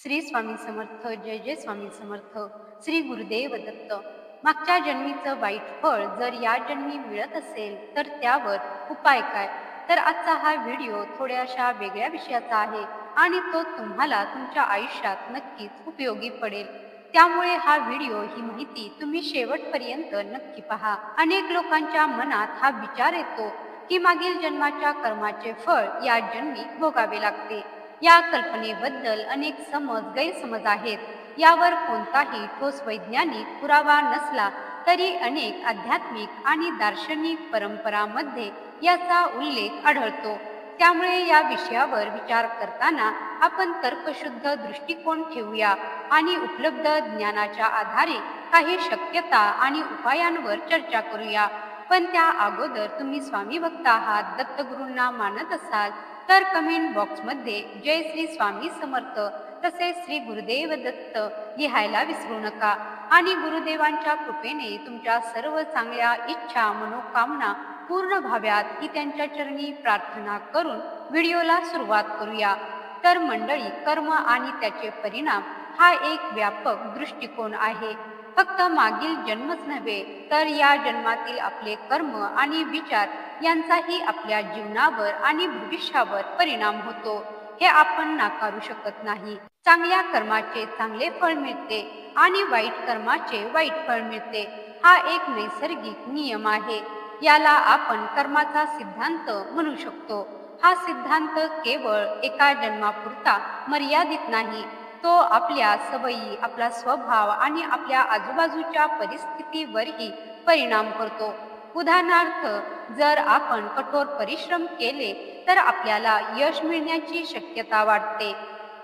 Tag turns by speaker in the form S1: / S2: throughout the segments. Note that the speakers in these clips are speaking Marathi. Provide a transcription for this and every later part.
S1: श्री स्वामी समर्थ जय जय स्वामी समर्थ श्री गुरुदेव दत्त. मागच्या जन्मीचं वाईट फळ जर या जन्मी मिळत असेल तर त्यावर उपाय काय? तर आजचा हा व्हिडिओ थोड्याशा वेगळ्या विषयाचा आहे आणि तो तुम्हाला तुमच्या आयुष्यात नक्कीच उपयोगी पडेल. त्यामुळे हा व्हिडिओ ही माहिती तुम्ही शेवटपर्यंत नक्की पहा. अनेक लोकांच्या मनात हा विचार येतो की मागील जन्माच्या कर्माचे फळ या जन्मी भोगावे लागते. या कल्पनेबद्दल अनेक समज गैरसमज आहेत. यावर कोणताही ठोस वैज्ञानिक पुरावा नसला तरी अनेक आध्यात्मिक आणि दार्शनिक परंपरामध्ये याचा उल्लेख आढळतो. त्यामुळे या विषयावर विचार करताना आपण तर्कशुद्ध दृष्टिकोन ठेवूया आणि उपलब्ध ज्ञानाच्या आधारे काही शक्यता आणि उपायांवर चर्चा करूया. पण त्या अगोदर तुम्ही स्वामी भक्त आहात दत्तगुरूंना मानत असाल तर कमेंट बॉक्समध्ये जय श्री स्वामी समर्थ तसेच श्री गुरुदेव दत्त लिहायला विसरू नका. आणि गुरुदेवांच्या कृपेने तुमच्या सर्व चांगल्या इच्छा मनोकामना पूर्ण व्हाव्यात ही त्यांच्या चरणी प्रार्थना करून व्हिडिओला सुरुवात करूया. तर मंडळी कर्म आणि त्याचे परिणाम हा एक व्यापक दृष्टिकोन आहे. फक्त मागील जन्मच नव्हे तर या जन्मातील आपले कर्म आणि विचार यांचाही आपल्या जीवनावर आणि भविष्यावर परिणाम होतो. हे आपण नाकारू शकत नाही. चांगल्या कर्माचे चांगले फळ मिळते आणि वाईट कर्माचे वाईट फळ मिळते. हा एक नैसर्गिक नियम आहे. याला आपण कर्माचा सिद्धांत म्हणू शकतो. हा सिद्धांत केवळ एका जन्मापुरता मर्यादित नाही तो आपल्या सवयी आपला स्वभाव आणि आपल्या आजूबाजूच्या परिस्थितीवरही परिणाम करतो. उदाहरणार्थ जर आपण कठोर परिश्रम केले तर आपल्याला यश मिळण्याची शक्यता वाढते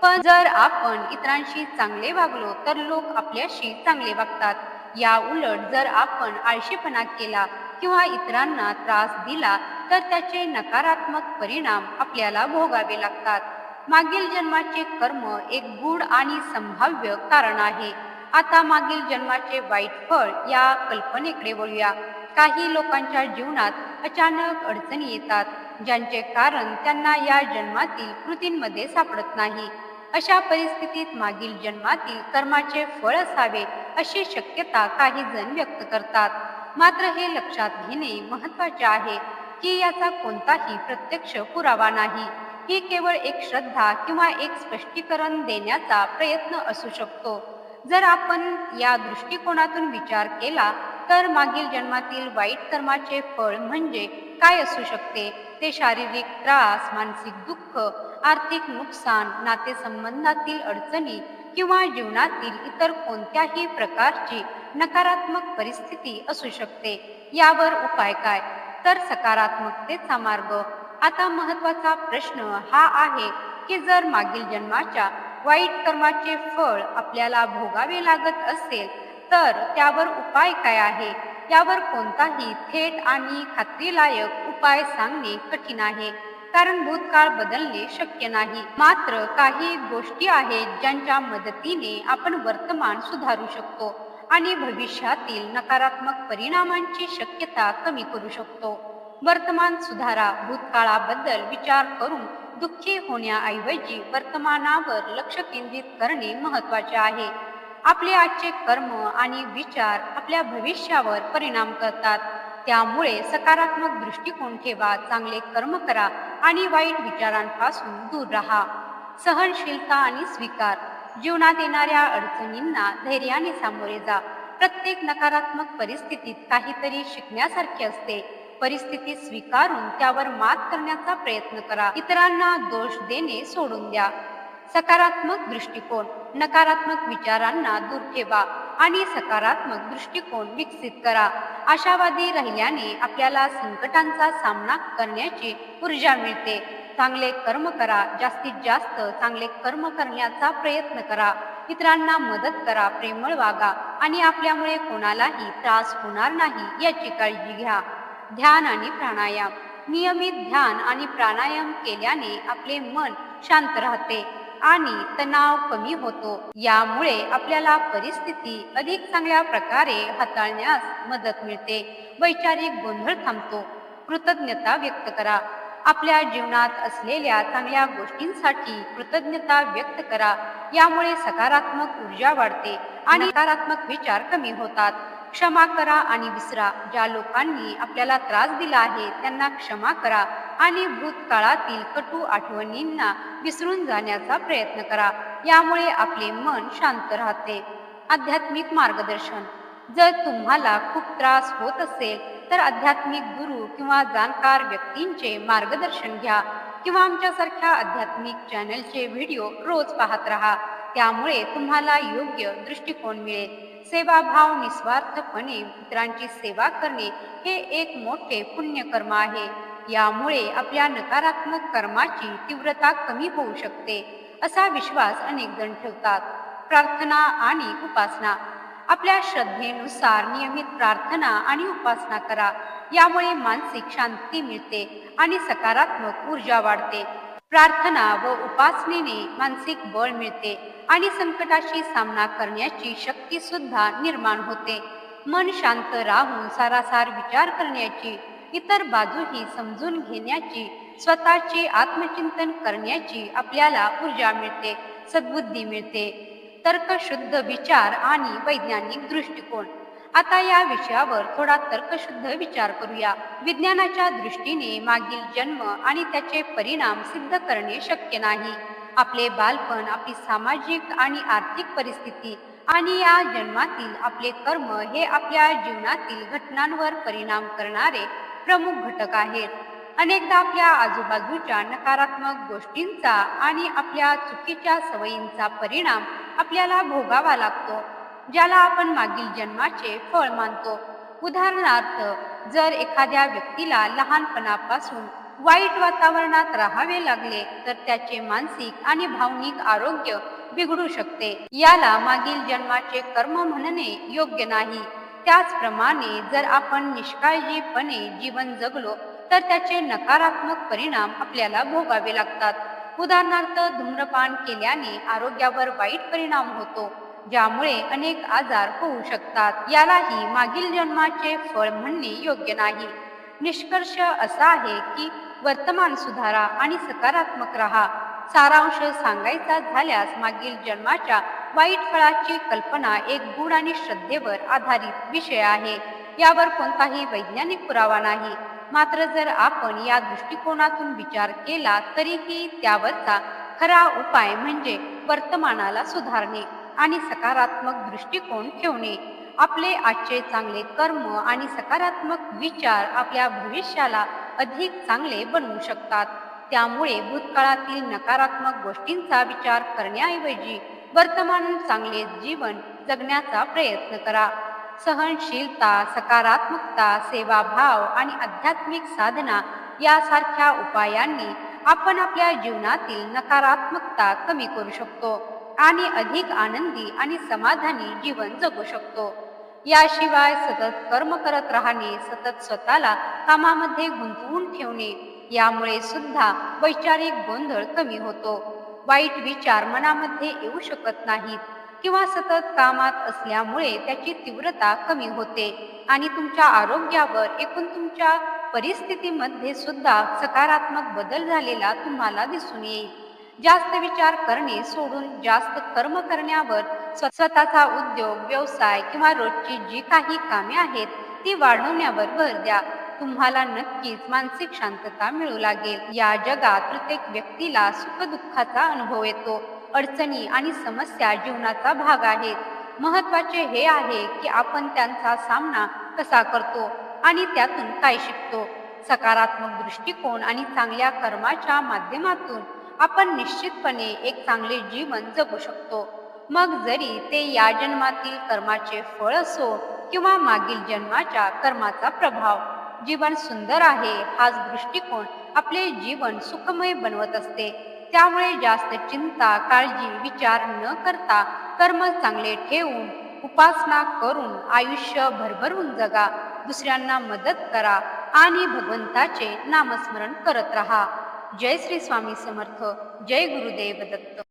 S1: पण जर आपण इतरांशी चांगले वागलो तर लोक आपल्याशी चांगले वागतात. या उलट जर आपण आळशीपणा केला किंवा इतरांना त्रास दिला तर त्याचे नकारात्मक परिणाम आपल्याला भोगावे लागतात. मागील जन्माचे कर्म एक गूढ आणि संभाव्य कारण आहे. आता मागील जन्माचे वाईट फळ या कल्पनेकडे वळूया. काही लोकांच्या जीवनात अचानक अडचणी येतात ज्यांचे कारण त्यांना या जन्मातील कृतींमध्ये सापडत नाही. अशा परिस्थितीत मागील जन्मातील कर्माचे फळ असावे अशी शक्यता काही जण व्यक्त करतात. मात्र हे लक्षात घेणे महत्त्वाचे आहे की याचा कोणताही प्रत्यक्ष पुरावा नाही. ही केवळ एक श्रद्धा किंवा एक स्पष्टीकरण देण्याचा प्रयत्न असू शकतो. जर आपण या दृष्टिकोनातून विचार केला तर मागील जन्मातील वाईट कर्माचे फळ म्हणजे काय असू शकते? ते शारीरिक त्रास मानसिक दुःख आर्थिक नुकसान नातेसंबंधातील अडचणी किंवा जीवनातील इतर कोणत्याही प्रकारची नकारात्मक परिस्थिती असू शकते. यावर उपाय काय? तर सकारात्मकतेचा मार्ग आता महत्त्वाचा प्रश्न हा आहे की जर मागील जन्माच्या वाईट कर्माचे फळ आपल्याला भोगावे लागत असेल तर त्यावर उपाय काय आहे? यावर कोणताही थेट आणि खात्रीलायक उपाय सांगणे कठीण आहे कारण भूतकाळ बदलणे शक्य नाही. मात्र काही गोष्टी आहेत ज्यांच्या मदतीने आपण वर्तमान सुधारू शकतो आणि भविष्यातील नकारात्मक परिणामांची शक्यता कमी करू शकतो. वर्तमान सुधारा भूतकाळाबद्दल विचार करून दुःखी होण्याऐवजी वर्तमानावर लक्ष केंद्रित करणे महत्त्वाचे आहे. आपले आजचे कर्म आणि विचार आपल्या भविष्यावर परिणाम करतात. त्यामुळे सकारात्मक दृष्टिकोन ठेवा चांगले कर्म करा आणि वाईट विचारांपासून दूर राहा. सहनशीलता आणि स्वीकार. जीवनात येणाऱ्या अडचणींना धैर्याने सामोरे जा. प्रत्येक नकारात्मक परिस्थितीत काहीतरी शिकण्यासारखे असते. परिस्थिती स्वीकारून त्यावर मात करण्याचा प्रयत्न करा. इतरांना दोष देणे सोडून द्या. सकारात्मक दृष्टिकोन नकारात्मक विचारांना दूर ठेवा आणि सकारात्मक दृष्टिकोन विकसित करा. आशावादी राहिल्याने आपल्याला संकटांचा सामना करण्याची ऊर्जा मिळते. चांगले कर्म करा जास्तीत जास्त चांगले कर्म करण्याचा प्रयत्न करा. इतरांना मदत करा प्रेमळ वागा आणि आपल्यामुळे कोणालाही त्रास होणार नाही याची काळजी घ्या. ध्यान आणि प्राणायाम. नियमित ध्यान आणि प्राणायाम केल्याने आपले मन शांत राहते आणि तणाव कमी होतो. यामुळे आपल्याला परिस्थिती अधिक चांगल्या प्रकारे हाताळण्यास मदत मिळते. वैचारिक गोंधळ थांबतो. कृतज्ञता व्यक्त करा. आपल्या जीवनात असलेल्या चांगल्या गोष्टींसाठी कृतज्ञता व्यक्त करा. यामुळे सकारात्मक ऊर्जा वाढते आणि नकारात्मक विचार कमी होतात. क्षमा करा आणि विसरा. ज्या लोकांनी आपल्याला त्रास दिला आहे त्यांना क्षमा करा आणि भूतकाळातील कटू आठवणींना विसरून जाण्याचा प्रयत्न करा. यामुळे आपले मन शांत राहते. आध्यात्मिक मार्गदर्शन. जर तुम्हाला खूप त्रास होत असेल तर आध्यात्मिक गुरु किंवा जाणकार व्यक्तींचे मार्गदर्शन घ्या किंवा आमच्यासारख्या आध्यात्मिक चॅनलचे व्हिडिओ रोज पाहत राहा. त्यामुळे तुम्हाला योग्य दृष्टिकोन मिळेल. सेवाभाव निस्वार्थपणे इतरांची सेवा करणे हे एक मोठे पुण्यकर्म आहे. यामुळे आपल्या नकारात्मक कर्माची तीव्रता कमी होऊ शकते असा विश्वास अनेक जण ठेवतात. प्रार्थना आणि उपासना. आपल्या श्रद्धेनुसार नियमित प्रार्थना आणि उपासना करा. यामुळे मानसिक शांती मिळते आणि सकारात्मक ऊर्जा वाढते. प्रार्थना व उपासनेने मानसिक बळ मिळते. आणि संकटाशी सामना करण्याची शक्ती सुद्धा निर्माण होते. मन शांत राहून सारासार विचार करण्याची इतर बाजूही समजून घेण्याची स्वतःची आत्मचिंतन करण्याची आपल्याला ऊर्जा मिळते सद्बुद्धी मिळते. तर्कशुद्ध विचार आणि वैज्ञानिक दृष्टिकोन. आता या विषयावर थोडा तर्कशुद्ध विचार करूया. विज्ञानाच्या दृष्टीने मागील जन्म आणि त्याचे परिणाम सिद्ध करणे शक्य नाही. आपले बालपण आपली सामाजिक आणि आर्थिक परिस्थिती आणि या जन्मातील आपले कर्म हे आपल्या जीवनातील घटनांवर परिणाम करणारे प्रमुख घटक आहेत. अनेकदा आपल्या आजूबाजूच्या नकारात्मक गोष्टींचा आणि आपल्या चुकीच्या सवयींचा परिणाम आपल्याला भोगावा लागतो ज्याला आपण मागील जन्माचे फळ मानतो. उदाहरणार्थ जर एखाद्या व्यक्तीला लहानपणापासून वाईट वातावरणात राहावे लागले तर त्याचे मानसिक आणि भावनिक आरोग्य बिघडू शकते. याला मागील जन्माचे कर्म म्हणणे योग्य नाही. त्याचप्रमाणे जर आपण निष्काळजीपणे जीवन जगलो तर त्याचे नकारात्मक परिणाम आपल्याला भोगावे लागतात. उदाहरणार्थ धूम्रपान केल्याने आरोग्यावर वाईट परिणाम होतो ज्यामुळे अनेक आजार होऊ शकतात. यालाही मागील जन्माचे फळ म्हणणे योग्य नाही. निष्कर्ष असा आहे की वर्तमान सुधारा आणि सकारात्मक राहा. सारांश सांगायचा झाल्यास मागील जन्माच्या वाईट फळाची कल्पना एक गुण आणि श्रद्धेवर आधारित विषय आहे. यावर कोणताही वैज्ञानिक पुरावा नाही. मात्र जर आपण या दृष्टिकोनातून विचार केला तरीही त्यावरचा खरा उपाय म्हणजे वर्तमानाला सुधारणे आणि सकारात्मक दृष्टिकोन ठेवणे. आपले आजचे चांगले कर्म आणि सकारात्मक विचार आपल्या भविष्याला अधिक चांगले बनवू शकतात. त्यामुळे भूतकाळातील नकारात्मक गोष्टींचा विचार करण्याऐवजी वर्तमान चांगले जीवन जगण्याचा प्रयत्न करा. सहनशीलता सकारात्मकता सेवाभाव आणि आध्यात्मिक साधना यासारख्या उपायांनी आपण आपल्या जीवनातील नकारात्मकता कमी करू शकतो आणि अधिक आनंदी आणि समाधानी जीवन जगू शकतो. याशिवाय सतत कर्म करत राहणे सतत स्वतःला कामामध्ये गुंतवून ठेवणे यामुळे सुद्धा वैचारिक गोंधळ कमी होतो. वाईट विचार मनामध्ये येऊ शकत नाहीत किंवा सतत कामात असल्यामुळे त्याची तीव्रता कमी होते आणि तुमच्या आरोग्यावर एकूण तुमच्या परिस्थितीमध्ये सुद्धा सकारात्मक बदल झालेला तुम्हाला दिसून येईल. जास्त विचार करणे सोडून जास्त कर्म करण्यावर स्वतःचा उद्योग व्यवसाय किंवा रोजची जी काही कामे आहेत ती वाढवण्यावर भर द्या. तुम्हाला नक्कीच मानसिक शांतता मिळू लागेल. या जगात प्रत्येक व्यक्तीला सुखदुःखाचा अनुभव येतो. अडचणी आणि समस्या जीवनाचा भाग आहेत. महत्त्वाचे हे आहे की आपण त्यांचा सामना कसा करतो आणि त्यातून काय शिकतो. सकारात्मक दृष्टिकोन आणि चांगल्या कर्माच्या माध्यमातून आपण निश्चितपणे एक चांगले जीवन जगू शकतो. मग जरी ते या जन्मातील कर्माचे फळ असो किंवा मागील जन्माच्या कर्माचा प्रभाव जीवन सुंदर आहे हाच दृष्टिकोन आपले जीवन सुखमय बनवत असते. त्यामुळे जास्त चिंता काळजी विचार न करता कर्म चांगले ठेवून उपासना करून आयुष्य भरभरून जगा. दुसऱ्यांना मदत करा आणि भगवंताचे नामस्मरण करत राहा. जय श्री स्वामी समर्थ. जय गुरुदेव दत्त.